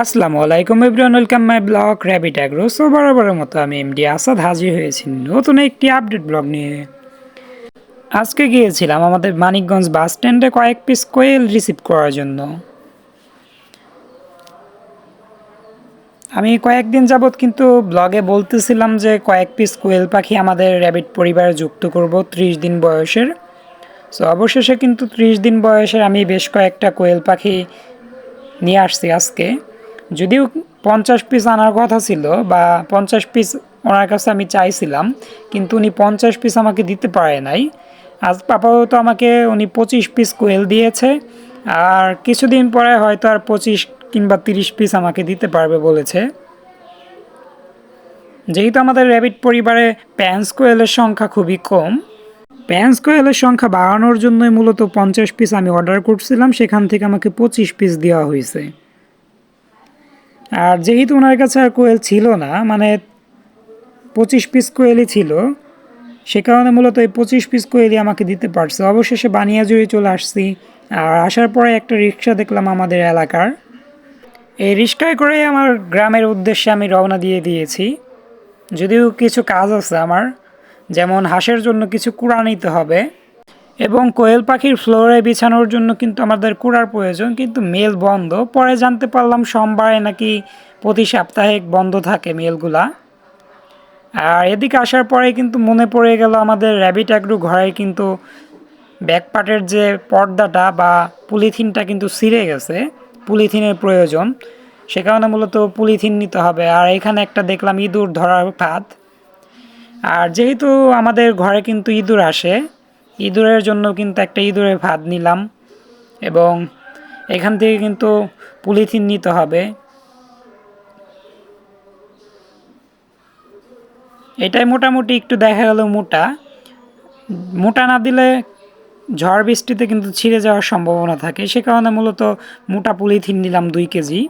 আসসালামু আলাইকুম everyone, welcome my blog rabbit agro so বরাবরের মতো আমি এমডি আসাদ হাজির হয়েছি নতুন একটি আপডেট ব্লগ নিয়ে। আজকে গিয়েছিলাম আমাদের মানিকগঞ্জ বাস স্ট্যান্ডে কয়েক পিস কোয়েল রিসিভ করার জন্য। আমি কয়েকদিন যাবৎ কিন্তু ব্লগে বলতেছিলাম যে কয়েক পিস কোয়েল পাখি আমাদের র্যাবিট পরিবারে যুক্ত করব ত্রিশ দিন বয়সের। সো অবশেষে কিন্তু ত্রিশ দিন বয়সের আমি বেশ কয়েকটা কোয়েল পাখি নিয়ে আসছি আজকে। যদিও পঞ্চাশ পিস আনার কথা ছিল বা পঞ্চাশ পিস ওনার কাছে আমি চাইছিলাম, কিন্তু উনি পঞ্চাশ পিস আমাকে দিতে পারে নাই। আজ আপাতত আমাকে উনি পঁচিশ পিস কোয়েল দিয়েছে, আর কিছুদিন পরে হয়তো আর পঁচিশ কিংবা তিরিশ পিস আমাকে দিতে পারবে বলেছে। যেহেতু আমাদের র্যাবিট পরিবারে প্যান্স কোয়েলের সংখ্যা খুবই কম প্যান্স কোয়েলের সংখ্যা বাড়ানোর জন্যই মূলত পঞ্চাশ পিস আমি অর্ডার করছিলাম, সেখান থেকে আমাকে পঁচিশ পিস দেওয়া হয়েছে। আর যেহেতু ওনার কাছে আর কোয়েল ছিল না মানে পঁচিশ পিস কোয়েলই ছিল, সে কারণে মূলত এই পঁচিশ পিস কোয়েলই আমাকে দিতে পারছে। অবশেষে বানিয়াজুড়ি চলে আসছি, আর আসার পরে একটা রিক্সা দেখলাম আমাদের এলাকার। এই রিক্সায় করেই আমার গ্রামের উদ্দেশ্যে আমি রওনা দিয়ে দিয়েছি। যদিও কিছু কাজ আছে আমার, যেমন হাঁসের জন্য কিছু কুড়া নিতে হবে এবং কোয়েল পাখির ফ্লোরে বিছানোর জন্য কিন্তু আমাদের কুড়ার প্রয়োজন, কিন্তু মেল বন্ধ। পরে জানতে পারলাম সোমবারে নাকি প্রতি সাপ্তাহিক বন্ধ থাকে মেলগুলা। আর এদিকে আসার পরে কিন্তু মনে পড়ে গেল আমাদের র্যাবিট অ্যাগ্রু ঘরে কিন্তু ব্যাকপার্টের যে পর্দাটা বা পুলিথিনটা কিন্তু ছিঁড়ে গেছে পুলিথিনের প্রয়োজন। সে কারণে মূলত পুলিথিন নিতে হবে। আর এখানে একটা দেখলাম ইঁদুর ধরার ফাঁদ। আর যেহেতু আমাদের ঘরে কিন্তু ইঁদুর আসে ইঁদুরের জন্য কিন্তু একটা ইঁদুরের ভাত নিলাম এবং এখান থেকে কিন্তু পলিথিন নিতে হবে। এটাই মোটামুটি একটু দেখা গেল মোটা। মোটা না দিলে ঝড় বৃষ্টিতে কিন্তু ছিঁড়ে যাওয়ার সম্ভাবনা থাকে। সে কারণে মূলত মোটা পলিথিন নিলাম দুই কেজি।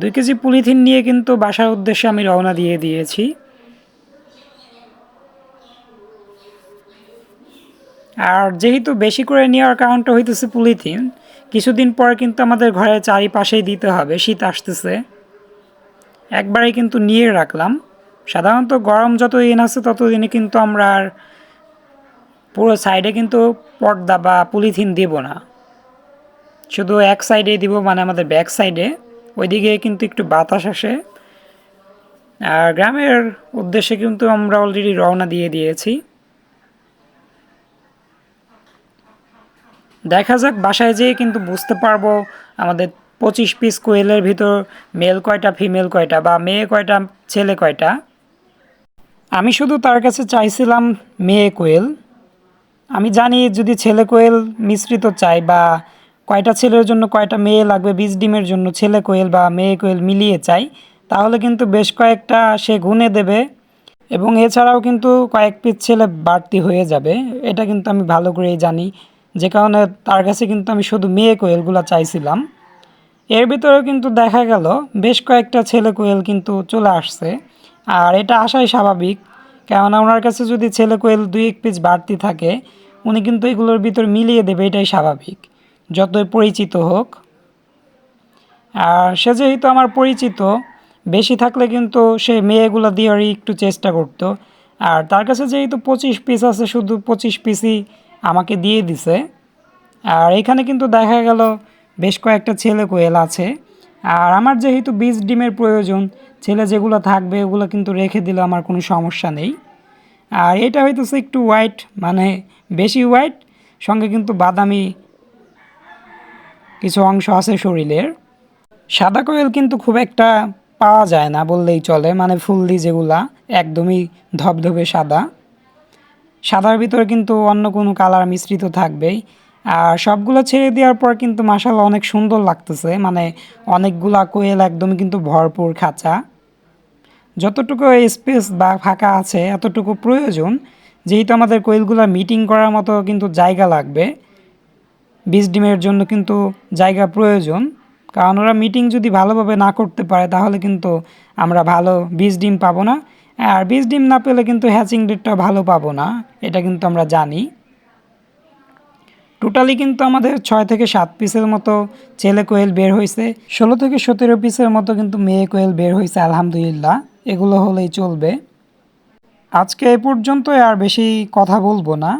দুই কেজি পলিথিন নিয়ে কিন্তু বাসার উদ্দেশ্যে আমি রওনা দিয়ে দিয়েছি। আর যেহেতু বেশি করে নেওয়ার কারণটা হইতেছে পলিথিন, কিছুদিন পরে কিন্তু আমাদের ঘরের চারিপাশেই দিতে হবে, শীত আসতেছে। একবারেই কিন্তু নিয়ে রাখলাম। সাধারণত গরম যত দিন আছে ততদিনে কিন্তু আমরা আর পুরো সাইডে কিন্তু পর্দা বা পলিথিন দেব না। শুধু এক সাইডে দিব মানে আমাদের ব্যাক সাইডে, ওইদিকে কিন্তু একটু বাতাস আসে। আর গ্রামের উদ্দেশ্যে কিন্তু আমরা অলরেডি রওনা দিয়ে দিয়েছি। দেখা যাক, বাসায় যেয়ে কিন্তু বুঝতে পারব আমাদের পঁচিশ পিস কোয়েলের ভিতর মেল কয়টা ফিমেল কয়টা বা মেয়ে কয়টা, ছেলে কয়টা? আমি শুধু তার কাছে চাইছিলাম মেয়ে কোয়েল। আমি জানি যদি ছেলে কোয়েল মিশ্রিত চাই বা কয়টা ছেলের জন্য কয়টা মেয়ে লাগবে, বীজ ডিমের জন্য ছেলে কোয়েল বা মেয়ে কোয়েল মিলিয়ে চাই তাহলে কিন্তু বেশ কয়েকটা সে গুনে দেবে এবং এছাড়াও কিন্তু কয়েক পিস ছেলে বাড়তি হয়ে যাবে, এটা কিন্তু আমি ভালো করেই জানি। যে কারণে তার কাছে কিন্তু আমি শুধু মেয়ে কোয়েলগুলো চাইছিলাম। এর ভিতরেও কিন্তু দেখা গেল, বেশ কয়েকটা ছেলে কোয়েল কিন্তু চলে আসছে। আর এটা আসাই স্বাভাবিক কেননা ওনার কাছে যদি ছেলে কোয়েল দুই এক পিস বাড়তি থাকে, উনি কিন্তু এগুলোর ভিতর মিলিয়ে দেবে, এটাই স্বাভাবিক। যতই পরিচিত হোক। আর সে যেহেতু আমার পরিচিত, বেশি থাকলে কিন্তু সে মেয়েগুলো দিয়েরই একটু চেষ্টা করতো। আর তার কাছে যেহেতু পঁচিশ পিস আছে, শুধু পঁচিশ পিসই আমাকে দিয়ে দিছে। আর এখানে কিন্তু দেখা গেল বেশ কয়েকটা ছেলে কোয়েল আছে। আর আমার যেহেতু বীজ ডিমের প্রয়োজন, ছেলে যেগুলো থাকবে ওগুলো কিন্তু রেখে দিলে আমার কোনো সমস্যা নেই। আর এটা হইতেছে একটু হোয়াইট মানে বেশি হোয়াইট সঙ্গে কিন্তু বাদামি কিছু অংশ আছে শরীরের। সাদা কোয়েল কিন্তু খুব একটা পাওয়া যায় না বললেই চলে মানে ফুলদি যেগুলা, একদমই ধবধবে সাদা। সাদার ভিতরে কিন্তু অন্য কোনো কালার মিশ্রিত থাকবেই। আর সবগুলো ছেড়ে দেওয়ার পর কিন্তু মাসাল অনেক সুন্দর লাগতেছে। মানে অনেকগুলা কোয়েল একদমই কিন্তু ভরপুর খাঁচা। যতটুকু স্পেস বা ফাঁকা আছে, এতটুকু প্রয়োজন। যেহেতু আমাদের কোয়েলগুলো মিটিং করার মতো কিন্তু জায়গা লাগবে। বীজ ডিমের জন্য কিন্তু জায়গা প্রয়োজন। কারণ ওরা মিটিং যদি ভালোভাবে না করতে পারে, তাহলে কিন্তু আমরা ভালো বীজ ডিম পাবো না। আর বীজ ডিম না পেলে কিন্তু হ্যাচিং রেটটা ভালো পাবো না, এটা কিন্তু আমরা জানি। টোটালি কিন্তু আমাদের ছয় থেকে সাত পিসের মতো ছেলে কোয়েল বের হয়েছে, ষোলো থেকে সতেরো পিসের মতো কিন্তু মেয়ে কোয়েল বের হয়েছে, আলহামদুলিল্লাহ, এগুলো হলেই চলবে। আজকে এ পর্যন্ত আর বেশি কথা বলব না।